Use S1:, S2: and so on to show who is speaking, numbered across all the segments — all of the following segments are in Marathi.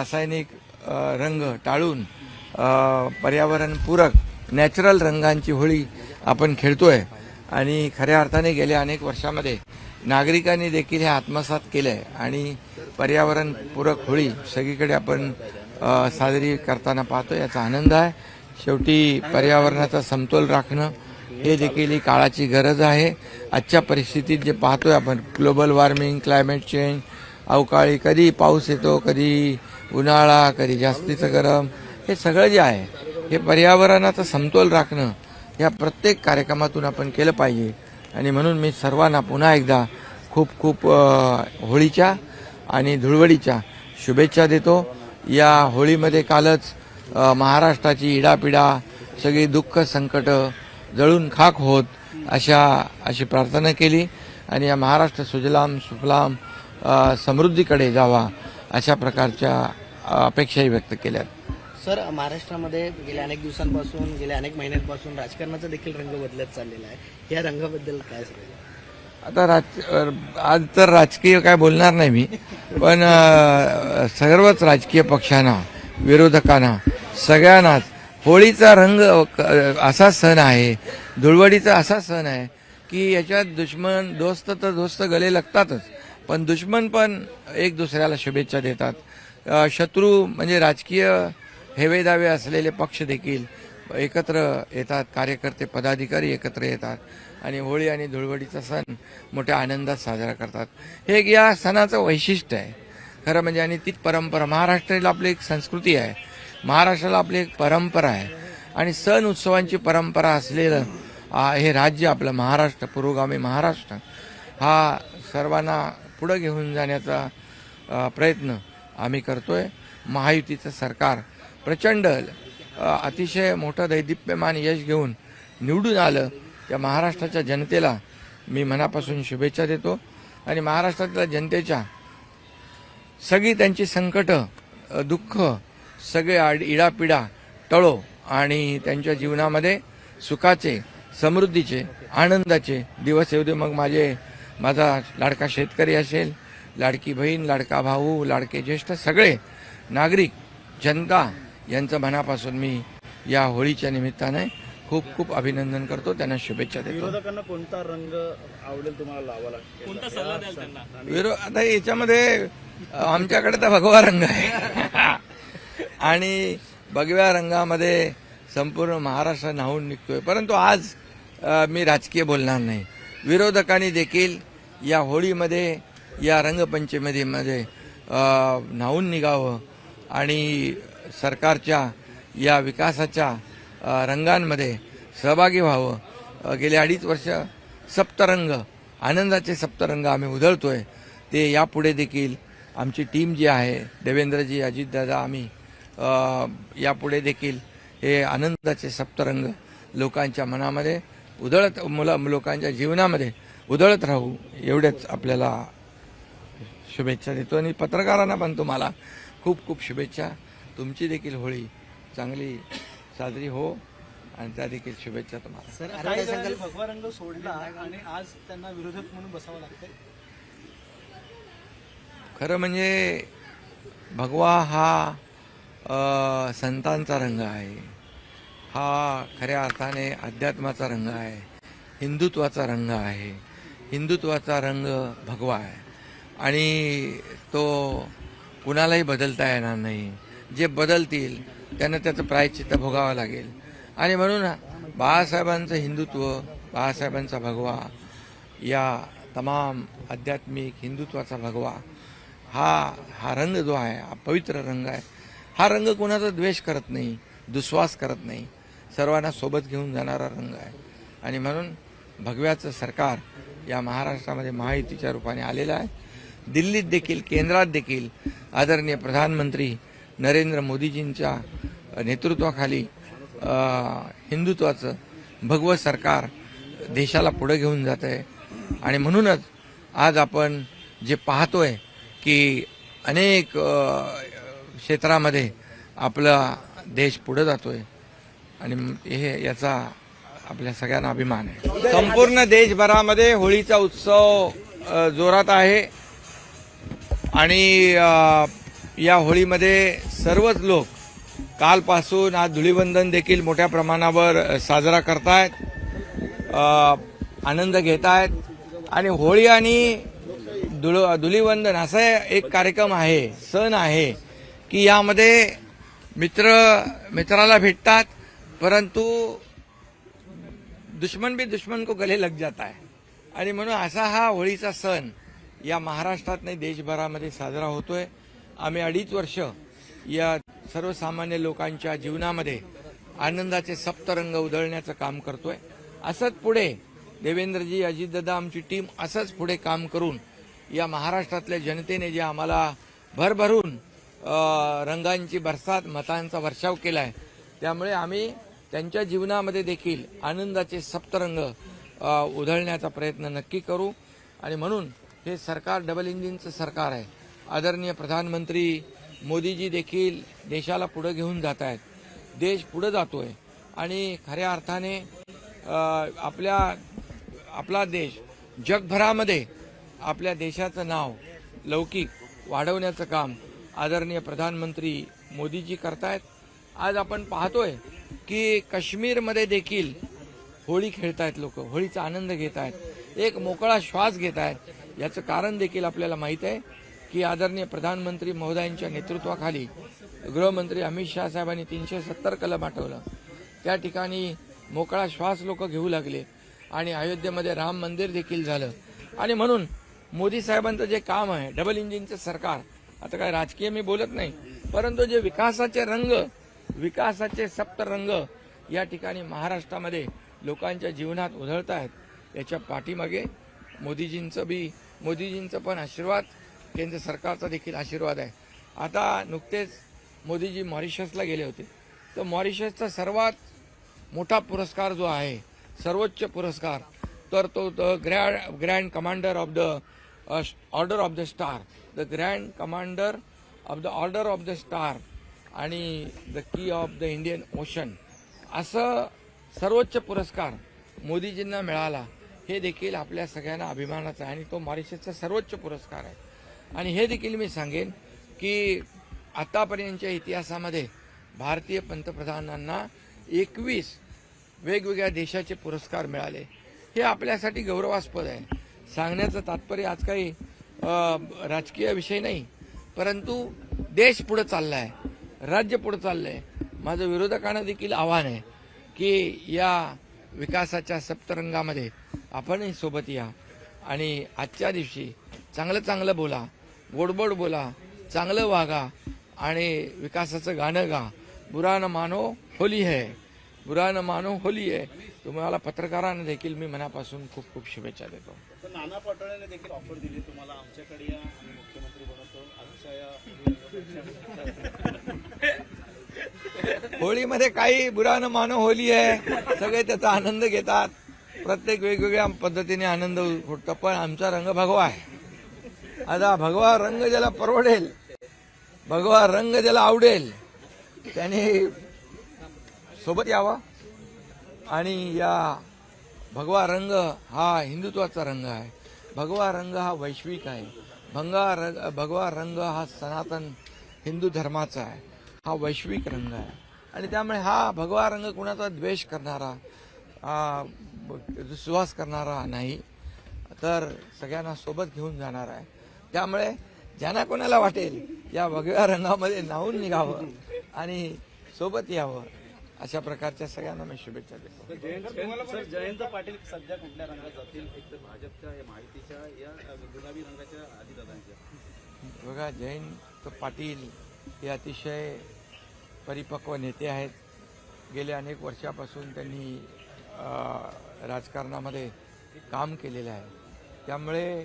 S1: रासायनिक रंग टाळून पर्यावरणपूरक नॅचरल रंगांची होळी आपण खेळतोय. आणि खऱ्या अर्थाने गेल्या अनेक वर्षामध्ये नागरिकांनी देखील हे आत्मसात केलं आहे आणि पर्यावरणपूरक होळी सगळीकडे आपण साजरी करताना पाहतो याचा आनंद आहे. शेवटी पर्यावरणाचा समतोल राखणं हे देखील ही काळाची गरज आहे. आजच्या परिस्थितीत जे पाहतोय आपण ग्लोबल वॉर्मिंग क्लायमेट चेंज अवकाळी कधी पाऊस येतो कधी उन्हाळा कधी जास्तीचं गरम हे सगळं जे आहे हे पर्यावरणाचा समतोल राखणं या प्रत्येक कार्यक्रमातून आपण केलं पाहिजे. आणि म्हणून मी सर्वांना पुन्हा एकदा खूप खूप होळीच्या आणि धुळवडीच्या शुभेच्छा देतो. या होळीमध्ये कालच महाराष्ट्राची इडापिडा सगळी दुःख संकट जळून खाक होत अशा अशी प्रार्थना केली. आणि या महाराष्ट्र सुजलाम सुफलाम समृद्धीकडे जावा अशा प्रकारच्या अपेक्षाही व्यक्त केल्यात.
S2: सर महाराष्ट्रामध्ये गेल्या अनेक दिवसांपासून गेल्या अनेक महिन्यांपासून राजकारणाचा देखील रंग बदलत चाललेला आहे. या रंगाबद्दल काय सांगाल?
S1: आता राज आज तर राजकीय काय बोलणार नाही मी पण सर्वच राजकीय पक्षांना विरोधकांना सगळ्यांनाच होळीचा रंग असा सण आहे धुळवडीचा असा सण आहे की याच्यात दुश्मन दोस्त तर दोस्त गले लागतातच. पण दुश्मन पण एक दुसऱ्याला शुभेच्छा देतात. शत्रू म्हणजे राजकीय हेवेदावे असलेले पक्ष देखील एकत्र येतात कार्यकर्ते पदाधिकारी एकत्र येतात आणि होळी आणि धुळवडीचा सण मोठ्या आनंदात साजरा करतात. हे एक या सणाचं वैशिष्ट्य आहे. खरं म्हणजे आणि ती परंपरा महाराष्ट्राला आपली एक संस्कृती आहे. महाराष्ट्राला आपली एक परंपरा आहे. आणि सण उत्सवांची परंपरा असलेलं हे राज्य आपलं महाराष्ट्र पुरोगामी महाराष्ट्र हा सर्वांना पुढं घेऊन जाण्याचा प्रयत्न आम्ही करतोय. महायुतीचं सरकार प्रचंड अतिशय मोठं दैदिप्यमान यश घेऊन निवडून आलं. त्या महाराष्ट्राच्या जनतेला मी मनापासून शुभेच्छा देतो. आणि महाराष्ट्रातल्या जनतेच्या सगळी त्यांची संकट दुःख सगळे आड इडापिडा टळो आणि त्यांच्या जीवनामध्ये सुखाचे समृद्धीचे आनंदाचे दिवस येऊ दे. मग माझे माझा लाडका शेतकरी असेल लाडकी बहीण लाडका भाऊ लाडके ज्येष्ठ सगळे नागरिक जनता यांचं मनापासून मी या होळीच्या निमित्ताने खूप खूप अभिनंदन करतो. त्यांना शुभेच्छा देतो.
S3: विरोधकांना कोणता रंग आवडेल तुम्हाला लावावा लागेल कोणता सल्ला द्याल त्यांना?
S1: विरो आता याच्यामध्ये आमच्याकडे तर भगवा रंग आहे. आणि भगव्या रंगामध्ये संपूर्ण महाराष्ट्र न्हावून निघतोय. परंतु आज मी राजकीय बोलणार नाही. विरोधकांनी देखील या होळीमध्ये या रंगपंचमीमध्ये अ, न्हावून निघावं आणि सरकारच्या या विकासाच्या रंगांमध्ये सहभागी व्हावं. गेले अडीच वर्ष सप्तरंग आनंदाचे सप्तरंग आम्ही उधळतोय. ते यापुढे देखील आमची टीम जी आहे देवेंद्रजी अजितदादा आम्ही यापुढे देखील हे आनंदाचे सप्तरंग लोकांच्या मनामध्ये उधळत मुला लोकांच्या जीवनामध्ये उधळत राहू एवढेच आपल्याला शुभेच्छा देतो. आणि पत्रकारांना पण तुम्हाला खूप खूप शुभेच्छा. तुमची देखील होळी चांगली साजरी हो आणि त्या देखील शुभेच्छा तुम्हाला.
S2: सर
S3: भगवा रंग सोडला आणि आज त्यांना विरोधक म्हणून बसावं लागतंय.
S1: खरं म्हणजे भगवा हा संतांचा रंग आहे. हा खऱ्या अर्थाने अध्यात्माचा रंग आहे. हिंदुत्वाचा रंग आहे. हिंदुत्वाचा रंग भगवा आहे. आणि तो कुणालाही बदलता येणार नाही. जे बदलतील त्यांना त्याचं प्रायचित्त भोगावं लागेल. आणि म्हणून बाळासाहेबांचं हिंदुत्व बाळासाहेबांचा भगवा या तमाम आध्यात्मिक हिंदुत्वाचा भगवा हा हा रंग जो आहे हा पवित्र रंग आहे. हा रंग कोणाचा द्वेष करत नाही दुस्वास करत नाही. सर्वांना सोबत घेऊन जाणारा रंग आहे. आणि म्हणून भगव्याचं सरकार या महाराष्ट्रामध्ये महायुतीच्या रूपाने आलेला आहे. दिल्लीत देखील केंद्रात देखील आदरणीय प्रधानमंत्री नरेंद्र मोदीजींच्या नेतृत्वाखाली हिंदुत्वाचं भगवत सरकार देशाला पुढे घेऊन जात आहे आणि म्हणूनच आज आपण जे पाहतोय की अनेक क्षेत्रामध्ये आपला देश पुढे जातोय. आणि हे याचा आपल्या सगळ्यांना अभिमान आहे. संपूर्ण देशभरामध्ये होळीचा उत्सव जोरात आहे. आणि या होळीमध्ये सर्वच लोक कालपासून आज धुळीवंदन देखील मोठ्या प्रमाणावर साजरा करतायत आनंद घेत आहेत आणि होळी आणि धुळ धुलीवंदन असा एक कार्यक्रम आहे सण आहे की यामध्ये मित्र मित्राला भेटतात. परंतु दुश्मन भी दुश्मन को गले लग जाता है। आणि म्हणून असा हा होळीचा सण या महाराष्ट्रात नाही देशभरामध्ये साजरा होतोय. आम्ही अडीच वर्ष या सर्वसामान्य लोकांच्या जीवनामध्ये आनंदाचे सप्तरंग उधळण्याचं काम करतोय. असंच पुढे देवेंद्रजी अजितदादा आमची टीम असंच पुढे काम करून या महाराष्ट्रातल्या जनतेने जे आम्हाला भरभरून रंगांची बरसात मतांचा वर्षाव केलाय त्यामुळे आम्ही त्यांच्या जीवनामध्ये देखील आनंदाचे सप्तरंग उधळण्याचा प्रयत्न नक्की करू. आणि म्हणून हे सरकार डबल इंजिनचं सरकार आहे. आदरणीय प्रधानमंत्री मोदीजी देखील देशाला पुढे घेऊन जात आहेत. देश पुढे जातोय. आणि खऱ्या अर्थाने आपल्या आपला देश जगभरामध्ये आपल्या देशाचं नाव लौकिक वाढवण्याचं काम आदरणीय प्रधानमंत्री मोदीजी करतायत. आज आपण पाहतोय की काश्मीरमध्ये देखील होळी खेळतायत लोक होळीचा आनंद घेत आहेत एक मोकळा श्वास घेत आहेत याचं कारण देखील आपल्याला माहीत आहे की आदरणीय प्रधानमंत्री महोदयांच्या नेतृत्वाखाली गृहमंत्री अमित शहा साहेबांनी तीनशे सत्तर कलम आठवलं. त्या ठिकाणी मोकळा श्वास लोक घेऊ लागले आणि अयोध्येमध्ये राम मंदिर देखील झालं. आणि म्हणून मोदी साहेबांचं जे काम आहे डबल इंजिनचं सरकार आता काय राजकीय मी बोलत नाही परंतु जे विकासाचे रंग विकासाचे सप्तरंग या ठिकाणी महाराष्ट्रामध्ये लोकांच्या जीवनात उधळत आहेत. याच्या पाठीमागे मोदीजींचं बी मोदीजींचं पण आशीर्वाद केंद्र सरकारचा देखील आशीर्वाद आहे. आता नुकतेच मोदीजी मॉरिशसला गेले होते. तर मॉरिशसचा सर्वात मोठा पुरस्कार जो आहे सर्वोच्च पुरस्कार तर तो the grand grand commander of the order of the star the grand commander of the order of the star आणि the key of the Indian ocean असं सर्वोच्च पुरस्कार मोदीजींना मिळाला हे देखील आपल्या सगळ्यांना अभिमानाचा आहे आणि तो मॉरिशसचा सर्वोच्च पुरस्कार आहे. आणि हे देखील मी सांगेन की आतापर्यंतच्या इतिहासामध्ये भारतीय पंतप्रधानांना एकवीस वेगवेगळ्या देशाचे पुरस्कार मिळाले. हे आपल्यासाठी गौरवास्पद आहे. सांगण्याचं तात्पर्य आज काही राजकीय विषय नाही परंतु देश पुढे आहे राज्य पुढे चाललंय. माझं विरोधकांना देखील आव्हान आहे की या विकासाच्या सप्तरंगामध्ये आपणही सोबत या आणि आजच्या दिवशी चांगलं चांगलं बोला गोडबोड बोला चांगलं वागा आणि विकासाचं गाणं गा. बुरा न मानो होली है. बुरा न मानो होली आहे तुम्हाला पत्रकारांना देखील मी मनापासून खूप खूप शुभेच्छा देतो.
S3: नाना पटोलेने देखील ऑफर दिली. तुम्हाला आमच्याकडे या
S1: होळीमध्ये काही बुरानं मानव मानो होली आहे. सगळे त्याचा आनंद घेतात. प्रत्येक वेगवेगळ्या पद्धतीने आनंद फुटतो पण आमचा रंग भगवा आहे. आता भगवा रंग ज्याला परवडेल भगवा रंग ज्याला आवडेल त्याने सोबत यावा. आणि या भगवा रंग हा हिंदुत्वाचा रंग आहे. भगवा रंग हा वैश्विक आहे. भंगा रंग भगवा रंग हा सनातन हिंदू धर्माचा आहे. हा वैश्विक रंग आहे. आणि त्यामुळे हा भगवा रंग कुणाचा द्वेष करणारा आ, सुवास करणारा नाही. तर सगळ्यांना सोबत घेऊन जाणार आहे. त्यामुळे ज्यांना कोणाला वाटेल या भगव्या रंगामध्ये नाहून निघावं आणि सोबत यावं. अशा प्रकारच्या सगळ्यांना मी शुभेच्छा देतो.
S3: जयंत सर जयंत पाटील सध्या कुठल्या रंगात जातील? एक तर भाजपच्या या माहितीच्या या गुलाबी रंगाच्या आदिदादांच्या.
S1: बघा जयंत पाटील हे अतिशय परिपक्व नेते आहेत. गेल्या अनेक वर्षापासून त्यांनी राजकारणामध्ये काम केलेलं आहे. त्यामुळे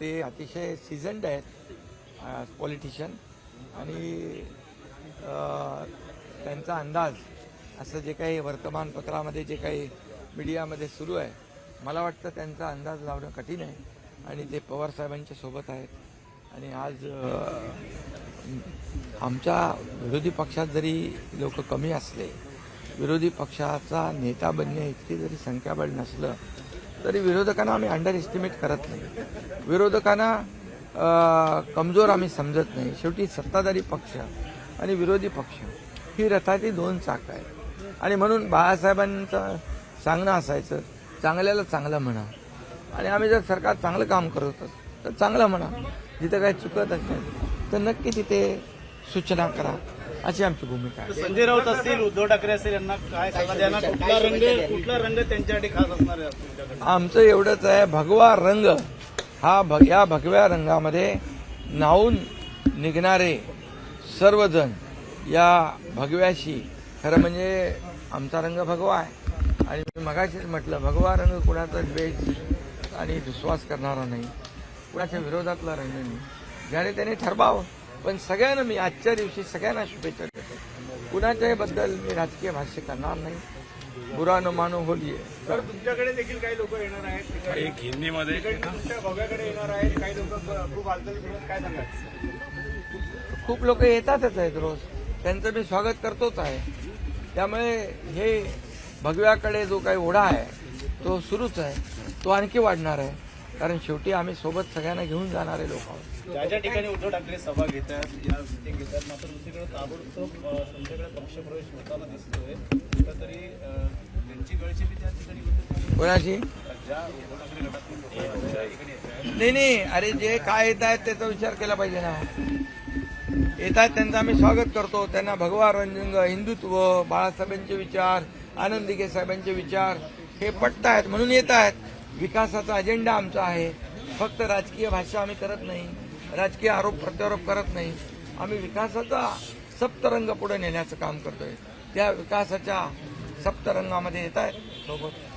S1: ते अतिशय सिझन्ड आहेत पॉलिटिशियन आणि त्यांचा अंदाज असं जे काही वर्तमानपत्रामध्ये जे काही मीडियामध्ये सुरू आहे मला वाटतं त्यांचा अंदाज लावणं कठीण आहे आणि ते पवार साहेबांच्या सोबत आहेत. आणि आज आमच्या विरोधी पक्षात जरी लोक कमी असले विरोधी पक्षाचा नेता बनणे इतकी जरी संख्याबळ नसलं तरी विरोधकांना आम्ही अंडर एस्टिमेट करत नाही. विरोधकांना कमजोर आम्ही समजत नाही. शेवटी सत्ताधारी पक्ष आणि विरोधी पक्ष ही रथाची दोन चाक आहेत. आणि म्हणून बाळासाहेबांचं सांगणं असायचं. चांगल्याला चांगलं म्हणा. आणि आम्ही जर सरकार चांगलं काम करत असू तर चांगलं म्हणा. जिथं काही चुकत असेल तर नक्की तिथे सूचना करा. अशी आमची भूमिका आहे.
S3: संजय राऊत असतील उद्धव ठाकरे असतील यांना काय कुठला रंग कुठला रंग त्यांच्यासाठी खास असणार आहे?
S1: आमचं एवढंच आहे भगवा रंग. हा भग या भगव्या रंगामध्ये नाहून निघणारे सर्वजण या भगव्याशी. खरं म्हणजे आमचा रंग भगवा आहे. आणि मी मगाशीच म्हटलं भगवा रंग कुणाचा द्वेष आणि विश्वास करणारा नाही. कुणाच्या विरोधातला रंग नाही. ज्याने त्याने ठरवावं. पण सगळ्यांना मी आजच्या दिवशी सगळ्यांना शुभेच्छा देतो. कुणाच्याही बद्दल मी राजकीय भाष्य करणार नाही. बुरा न मानो होलिये.
S3: तर तुमच्याकडे देखील काही लोक येणार आहेत. एक हिंदीमध्ये. तुमच्या भव्याकडे येणार आहेत. काही लोक खूप हालचाली करत काय सांगाल?
S1: खूप लोक येतातच आहेत रोज. त्यांचं मी स्वागत करतोच आहे. त्यामुळे हे भगव्याकडे जो काही ओढा आहे तो सुरूच आहे. तो आणखी वाढणार आहे. कारण शेवटी आम्ही सोबत सगळ्यांना घेऊन जाणारे लोक आहोत.
S3: ज्या ज्या ठिकाणी उद्धव ठाकरे सभा घेतात या मिटिंग घेतात मात्र दुसरीकडे ताबडतोब अ, तुमच्याकडे पक्षप्रवेश होताना दिसतोय. कुठंतरी अ, त्यांची गळचेपी त्या ठिकाणी होते.
S1: कोणाची? नाही नाही. अरे जे काय येत आहेत त्याचा विचार केला पाहिजे ना. येत आहेत त्यांचं आम्ही स्वागत करतो. त्यांना भगवा रंजंग हिंदुत्व बाळासाहेबांचे विचार आनंदिके साहेबांचे विचार हे पटत आहेत म्हणून येत आहेत विकासाचा अजेंडा आमचा आहे. फक्त राजकीय भाषा आम्ही करत नाही. राजकीय आरोप प्रत्यारोप करत नाही. आम्ही विकासाचा सप्तरंग पुढे नेण्याचं काम करतोय. त्या विकासाच्या सप्तरंगामध्ये येत आहेत सोबत